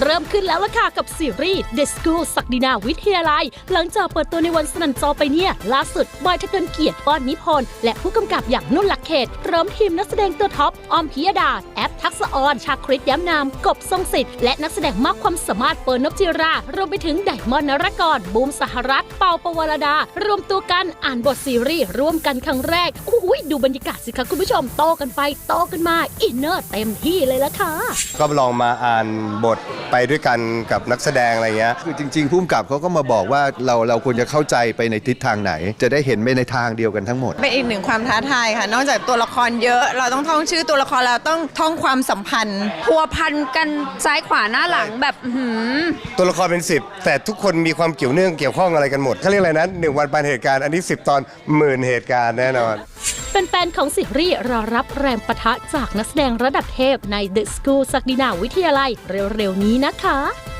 เริ่มขึ้นแล้วล่ะค่ะกับซีรีส์ The School ศักดินาวิทยาลัย หลังจากเปิดตัวในวันสนันจอไปเนี่ย ล่าสุดบอยทะเกินเกียรติป้อนนิพนธ์และผู้กำกับอย่างนุ่นหลักเขตพร้อมทีมนักแสดงตัวท็อป ออมพิยดา แอปทักษออน ชาคริตย้ำนาม กบทรงสิทธิ์ และนักแสดงมากความสามารถเปิดนพจิรารวมไปถึงไดมอนนรกรบูมสหรัฐ เปาปวรดา รวมตัวกันอ่านบทซีรีส์ร่วมกันครั้งแรกอุ้ยดูบรรยากาศสิคะคุณผู้ชมโตกันไปโตกันมาอินเนอร์เต็มที่เลยละค่ะก็ลองมาอ่านบท ไปด้วยกันกับนักแสดงอะไรเงี้ยคือจริงๆผู้กำกับเขาก็มาบอกว่าเราเราควรจะเข้าใจไปในทิศทางไหน จะได้เห็นไปในทางเดียวกันทั้งหมด เป็นอีกหนึ่งความท้าทายค่ะ นอกจากตัวละครเยอะ เราต้องท่องชื่อตัวละครเราต้องท่องความสัมพันธ์ พัวพันกันซ้ายขวาหน้าหลังแบบอื้อหือ ตัวละครเป็น 10 แต่ทุกคนมีความเกี่ยวเนื่องเกี่ยวข้องอะไรกันหมดเขาเรียกอะไรนะหนึ่งวันปันเหตุการณ์อันนี้ 10 ตอนหมื่นเหตุการณ์แน่นอน แฟนๆ ของซีรีส์รอรับแรงประทะจากนักแสดงระดับเทพใน The School ศักดินาวิทยาลัยเร็วๆ นี้นะคะ